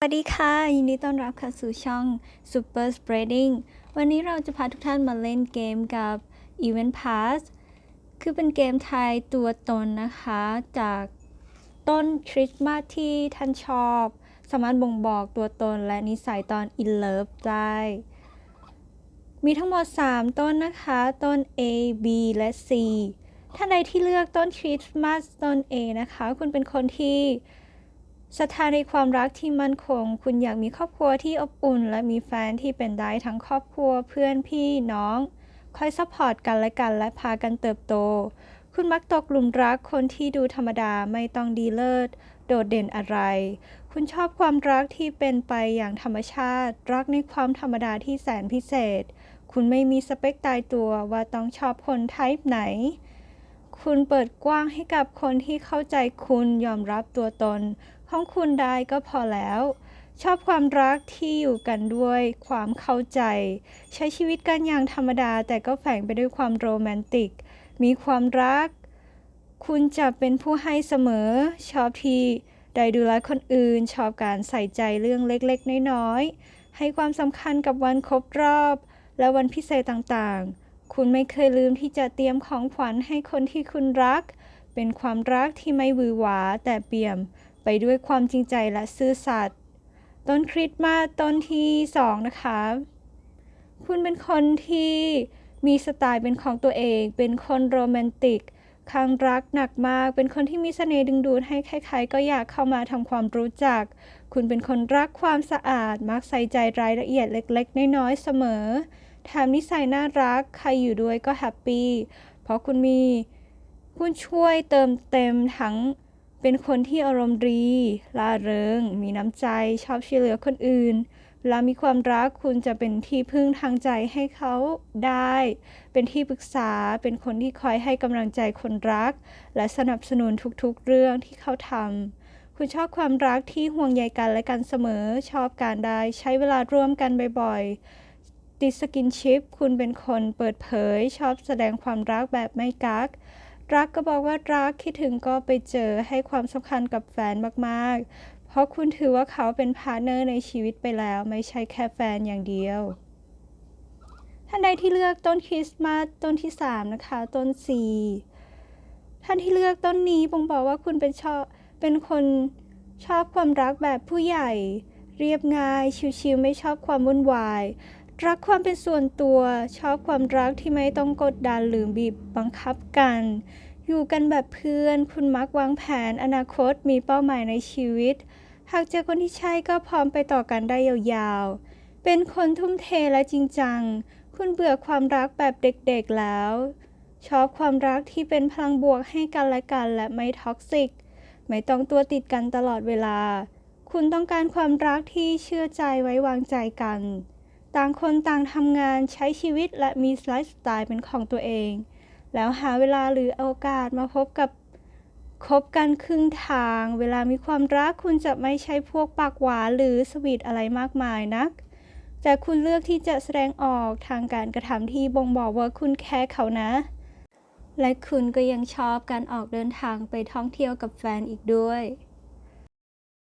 สวัสดีค่ะ ยินดีต้อนรับเข้าสู่ช่อง Super Spreading วันนี้เราจะพาทุกท่านมาเล่นเกมกับ Event Pass คือเป็นเกมทายตัวตนนะคะ จากต้นคริสต์มาสที่ท่านชอบ สามารถบ่งบอกตัวตนและนิสัยตอน In Love ได้ มีทั้งหมด 3 ต้นนะคะ ต้น A B และ C ท่านใดที่เลือกต้นคริสต์มาสต้น A นะคะ คุณเป็นคนที่ ศรัทธาในความรักที่มั่นคง คุณอยากมีครอบครัวที่อบอุ่น และมีแฟนที่เป็นได้ทั้งครอบครัวเพื่อนพี่น้อง คอยซัพพอร์ตกันและกันและพากันเติบโต คุณมักตกหลุมรักคนที่ดูธรรมดาไม่ต้องดีเลิศ โดดเด่นอะไร คุณชอบความรักที่เป็นไปอย่างธรรมชาติ รักในความธรรมดาที่แสนพิเศษ คุณไม่มีสเปคตายตัวว่าต้องชอบคนไทป์ไหนคุณเปิดกว้างให้กับคนที่เข้าใจคุณยอมรับตัวตน ของคุณได้ก็พอแล้ว ชอบความรักที่อยู่กันด้วยความเข้าใจ ใช้ชีวิตกันอย่างธรรมดา แต่ก็แฝงไปด้วยความโรแมนติก มีความรัก คุณจะเป็นผู้ให้เสมอ ชอบที่ได้ดูแลคนอื่น ชอบการใส่ใจเรื่องเล็กๆ น้อยๆ ให้ความสำคัญกับวันครบรอบ และวันพิเศษต่างๆ คุณไม่เคยลืมที่จะเตรียมของขวัญให้คนที่คุณรัก เป็นความรักที่ไม่หวือหวาแต่เปี่ยม ไปด้วยความจริงใจและซื่อสัตย์ต้นคริสต์มาสต้นที่สองนะคะ คุณเป็นคนที่มีสไตล์เป็นของตัวเอง เป็นคนโรแมนติกคลั่งรักหนักมาก เป็นคนที่มีเสน่ห์ดึงดูดให้ใครๆ ก็อยากเข้ามาทำความรู้จัก คุณเป็นคนรักความสะอาด มักใส่ใจรายละเอียดเล็กๆ น้อยๆ เสมอ แถมนิสัยน่ารัก ใครอยู่ด้วยก็แฮปปี้ เพราะคุณมี คุณช่วยเติมเต็มทั้ง เป็นคนที่อารมณ์ดีร่าเริง มีน้ำใจ ชอบช่วยเหลือคนอื่น เวลามีความรักคุณจะเป็นที่พึ่งทางใจให้เขาได้ เป็นที่ปรึกษา เป็นคนที่คอยให้กำลังใจคนรัก และสนับสนุนทุกๆเรื่องที่เขาทำ คุณชอบความรักที่ห่วงใยกันและกันเสมอ ชอบการได้ใช้เวลาร่วมกันบ่อยๆติดสกินชิปคุณเป็นคนเปิดเผย ชอบแสดงความรักแบบไม่กัก รักก็บอกว่ารักคิดถึงก็ไปเจอให้ความสำคัญกับแฟนมากๆ เพราะคุณถือว่าเขาเป็นพาร์เนอร์ในชีวิตไปแล้ว ไม่ใช่แค่แฟนอย่างเดียว ท่านใดที่เลือกต้นคริสต์มาสต้นที่ 3 นะคะ ต้น 4 ท่านที่เลือกต้นนี้บ่งบอกว่าคุณเป็นชอบเป็นคนชอบความรักแบบผู้ใหญ่ เรียบง่าย ชิวๆไม่ชอบความวุ่นวาย รักความเป็นส่วนตัว ชอบความรักที่ไม่ต้องกดดันหรือบีบบังคับกัน อยู่กันแบบเพื่อน คุณมักวางแผน อนาคตมีเป้าหมายในชีวิต หากเจอคนที่ใช่ก็พร้อมไปต่อกันได้ยาวๆ เป็นคนทุ่มเทและจริงจัง คุณเบื่อความรักแบบเด็กๆแล้ว ชอบความรักที่เป็นพลังบวกให้กันและกันและไม่ท็อกซิก ไม่ต้องตัวติดกันตลอดเวลา คุณต้องการความรักที่เชื่อใจไว้วางใจกัน ต่างคนต่างทำงานใช้ชีวิตและมีไลฟ์สไตล์เป็นของตัวเอง แล้วหาเวลาหรือโอกาสมาพบกับคบกันครึ่งทาง เวลามีความรักคุณจะไม่ใช่พวกปากหวานหรือสวีทอะไรมากมายนัก แต่คุณเลือกที่จะแสดงออกทางการกระทำที่บ่งบอกว่าคุณแคร์เขานะ และคุณก็ยังชอบการออกเดินทางไปท่องเที่ยวกับแฟนอีกด้วย